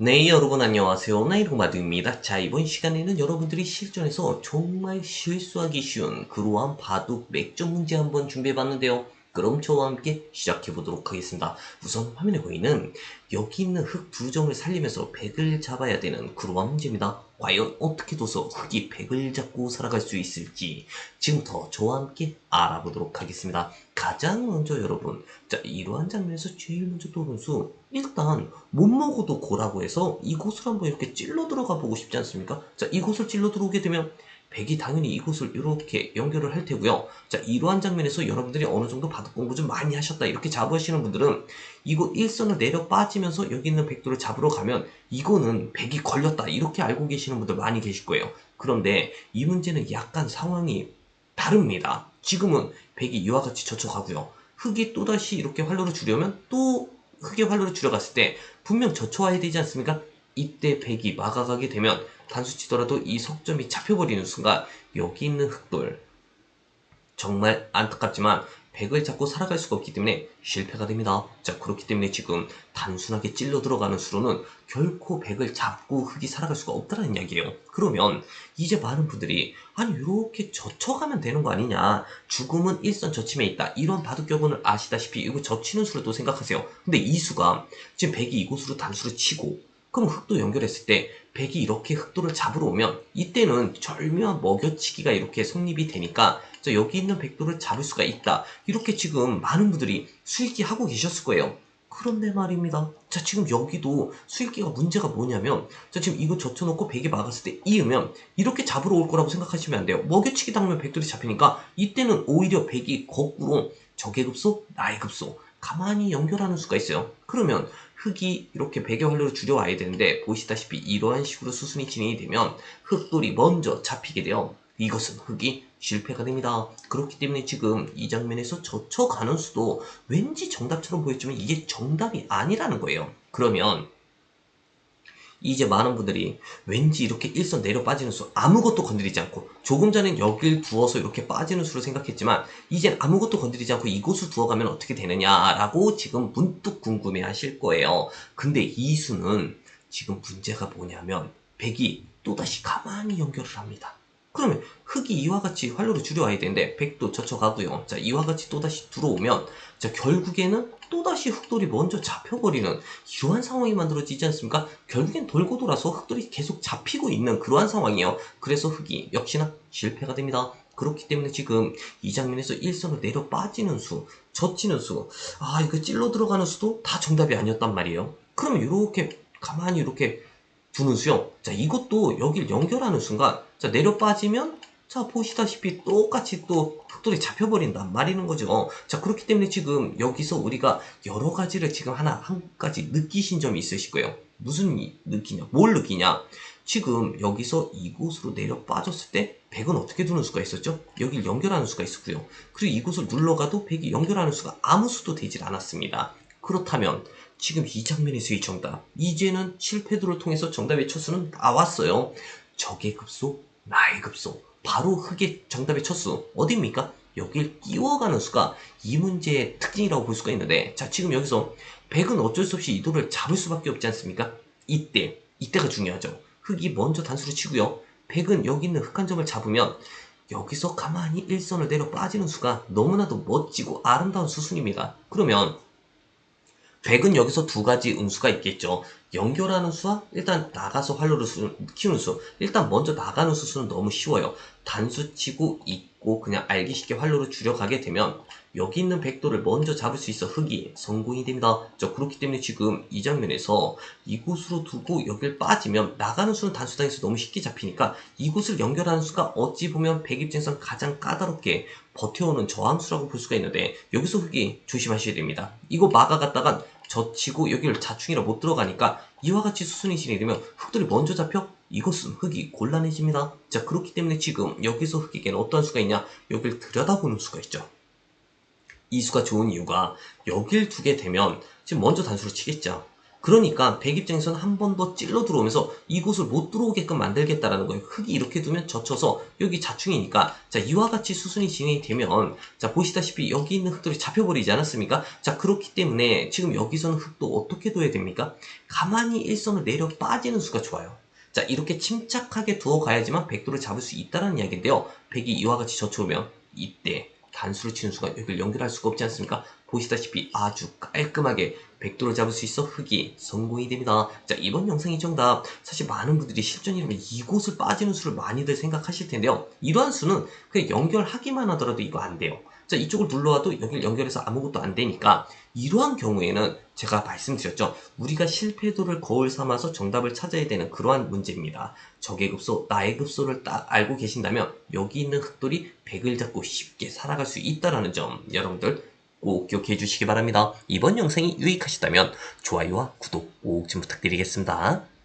네, 여러분 안녕하세요. 나이로마드입니다. 자, 이번 시간에는 여러분들이 실전에서 정말 실수하기 쉬운 그러한 바둑 맥점 문제 한번 준비해봤는데요. 그럼 저와 함께 시작해보도록 하겠습니다. 우선 화면에 보이는 여기 있는 흙 두 점을 살리면서 백을 잡아야 되는 그러한 문제입니다. 과연 어떻게 둬서 흙이 백을 잡고 살아갈 수 있을지 지금부터 저와 함께 알아보도록 하겠습니다. 가장 먼저 여러분, 자, 이러한 장면에서 제일 먼저 떠오르는 수, 일단 못 먹어도 고라고 해서 이곳을 한번 이렇게 찔러 들어가 보고 싶지 않습니까? 자, 이곳을 찔러 들어오게 되면 백이 당연히 이곳을 이렇게 연결을 할 테고요. 자, 이러한 장면에서 여러분들이 어느 정도 바둑 공부 좀 많이 하셨다 이렇게 잡으시는 분들은 이곳 일선을 내려 빠지면서 여기 있는 백도를 잡으러 가면 이거는 백이 걸렸다 이렇게 알고 계시는 분들 많이 계실 거예요. 그런데 이 문제는 약간 상황이 다릅니다. 지금은 백이 이와 같이 젖혀가고요. 흙이 또다시 이렇게 활로를 주려면 또 흙의 활로를 줄여갔을 때 분명 젖혀와야 되지 않습니까? 이때 백이 막아가게 되면 단수 치더라도 이 석점이 잡혀버리는 순간 여기 있는 흙돌 정말 안타깝지만 백을 잡고 살아갈 수가 없기 때문에 실패가 됩니다. 자 그렇기 때문에 지금 단순하게 찔러 들어가는 수로는 결코 백을 잡고 흙이 살아갈 수가 없다는 이야기예요. 그러면 이제 많은 분들이 아니 이렇게 젖혀가면 되는 거 아니냐 죽음은 일선 젖힘에 있다 이런 바둑격언을 아시다시피 이거 젖히는 또 생각하세요. 근데 이 수가 지금 백이 이곳으로 단수를 치고 그럼 흑도 연결했을 때 백이 이렇게 흑도를 잡으러 오면 이때는 절묘한 먹여치기가 이렇게 성립이 되니까 저 여기 있는 백도를 잡을 수가 있다. 이렇게 지금 많은 분들이 수익기 하고 계셨을 거예요. 그런데 말입니다. 자, 지금 여기도 수익기가 문제가 뭐냐면, 자, 지금 이거 젖혀놓고 백이 막았을 때 이으면 이렇게 잡으러 올 거라고 생각하시면 안 돼요. 먹여치기 당하면 백돌이 잡히니까 이때는 오히려 백이 거꾸로 적의 급소, 나의 급소, 가만히 연결하는 수가 있어요. 그러면 흙이 이렇게 활로를 줄여와야 되는데 보시다시피 이러한 식으로 수순이 진행이 되면 흙돌이 먼저 잡히게 돼요. 이것은 흙이 실패가 됩니다. 그렇기 때문에 지금 이 장면에서 젖혀가는 수도 왠지 정답처럼 보였지만 이게 정답이 아니라는 거예요. 그러면 이제 많은 분들이 왠지 이렇게 일선 내려 빠지는 수 아무것도 건드리지 않고 조금 전엔 여길 두어서 이렇게 빠지는 수로 생각했지만 이젠 아무것도 건드리지 않고 이곳을 두어가면 어떻게 되느냐라고 지금 문득 궁금해 하실 거예요. 근데 이 수는 지금 문제가 뭐냐면 백이 또다시 가만히 연결을 합니다. 그러면 흙이 이와 같이 활로를 줄여와야 되는데 백도 젖혀가고요. 자 이와 같이 또다시 들어오면 자 결국에는 또다시 흙돌이 먼저 잡혀버리는 이러한 상황이 만들어지지 않습니까? 결국엔 돌고 돌아서 흙돌이 계속 잡히고 있는 그러한 상황이에요. 그래서 흙이 역시나 실패가 됩니다. 그렇기 때문에 지금 이 장면에서 일선을 내려 빠지는 수, 젖히는 수, 아 이거 찔러 들어가는 수도 다 정답이 아니었단 말이에요. 그러면 이렇게 가만히 이렇게 두는 수요. 자 이것도 여길 연결하는 순간 자 내려 빠지면 자 보시다시피 똑같이 또 흑돌이 잡혀버린단 말이는 거죠. 자 그렇기 때문에 지금 여기서 우리가 여러 가지를 지금 하나 한 가지 느끼신 점이 있으실 거예요. 무슨 이- 느끼냐? 뭘 느끼냐? 지금 여기서 이곳으로 내려 빠졌을 때 백은 어떻게 두는 수가 있었죠? 여길 연결하는 수가 있었고요. 그리고 이곳을 눌러가도 백이 연결하는 수가 아무 수도 되질 않았습니다. 그렇다면 지금 이 장면에서의 정답 이제는 실패도를 통해서 정답의 초수는 나왔어요. 적의 급소, 나의 급소 바로 흙의 정답의 첫수 어디입니까? 여길 끼워가는 수가 이 문제의 특징이라고 볼 수가 있는데 자 지금 여기서 백은 어쩔 수 없이 이도를 잡을 수밖에 없지 않습니까? 이때 이때가 중요하죠. 흙이 먼저 단수를 치고요. 백은 여기 있는 흙한 점을 잡으면 여기서 가만히 일선을 내려 빠지는 수가 너무나도 멋지고 아름다운 수순입니다. 그러면 백은 여기서 두 가지 음수가 있겠죠. 연결하는 수와 일단 나가서 활로를 수, 키우는 수. 일단 먼저 나가는 수수는 너무 쉬워요. 단수 치고 있고 그냥 알기 쉽게 활로를 줄여가게 되면 여기 있는 백도를 먼저 잡을 수 있어 흙이 성공이 됩니다. 자, 그렇기 때문에 지금 이 장면에서 이곳으로 두고 여길 빠지면 나가는 수는 단수당에서 너무 쉽게 잡히니까 이곳을 연결하는 수가 어찌 보면 백 입장에서 가장 까다롭게 버텨오는 저항수라고 볼 수가 있는데 여기서 흙이 조심하셔야 됩니다. 이거 막아갔다간 젖히고 여기를 자충이라 못 들어가니까 이와 같이 수순이 진행되면 흙들이 먼저 잡혀 이것은 흙이 곤란해집니다. 자 그렇기 때문에 지금 여기서 흙에게는 어떠한 수가 있냐 여기를 들여다보는 수가 있죠. 이 수가 좋은 이유가 여길 두게 되면 지금 먼저 단수를 치겠죠. 그러니까 백 입장에서는 한번 더 찔러 들어오면서 이곳을 못 들어오게끔 만들겠다라는 거예요. 흙이 이렇게 두면 젖혀서 여기 자충이니까 자 이와 같이 수순이 진행이 되면 자 보시다시피 여기 있는 흙들이 잡혀버리지 않았습니까? 자 그렇기 때문에 지금 여기서는 흙도 어떻게 둬야 됩니까? 가만히 일선을 내려 빠지는 수가 좋아요. 자 이렇게 침착하게 두어 가야지만 백도를 잡을 수 있다는 이야기인데요. 백이 이와 같이 젖혀오면 이때 단수를 치는 수가 여기를 연결할 수가 없지 않습니까? 보시다시피 아주 깔끔하게 백도를 잡을 수 있어 흙이 성공이 됩니다. 자 이번 영상이 정답 사실 많은 분들이 실전이라면 이곳을 빠지는 수를 많이들 생각하실 텐데요. 이러한 수는 그냥 연결하기만 하더라도 이거 안 돼요. 자 이쪽을 눌러와도 여기를 연결해서 아무것도 안 되니까 이러한 경우에는 제가 말씀드렸죠. 우리가 실패도를 거울 삼아서 정답을 찾아야 되는 그러한 문제입니다. 적의 급소, 나의 급소를 딱 알고 계신다면 여기 있는 흙돌이 백을 잡고 쉽게 살아갈 수 있다는 점 여러분들 꼭 기억해 주시기 바랍니다. 이번 영상이 유익하시다면 좋아요와 구독 꼭 좀 부탁드리겠습니다.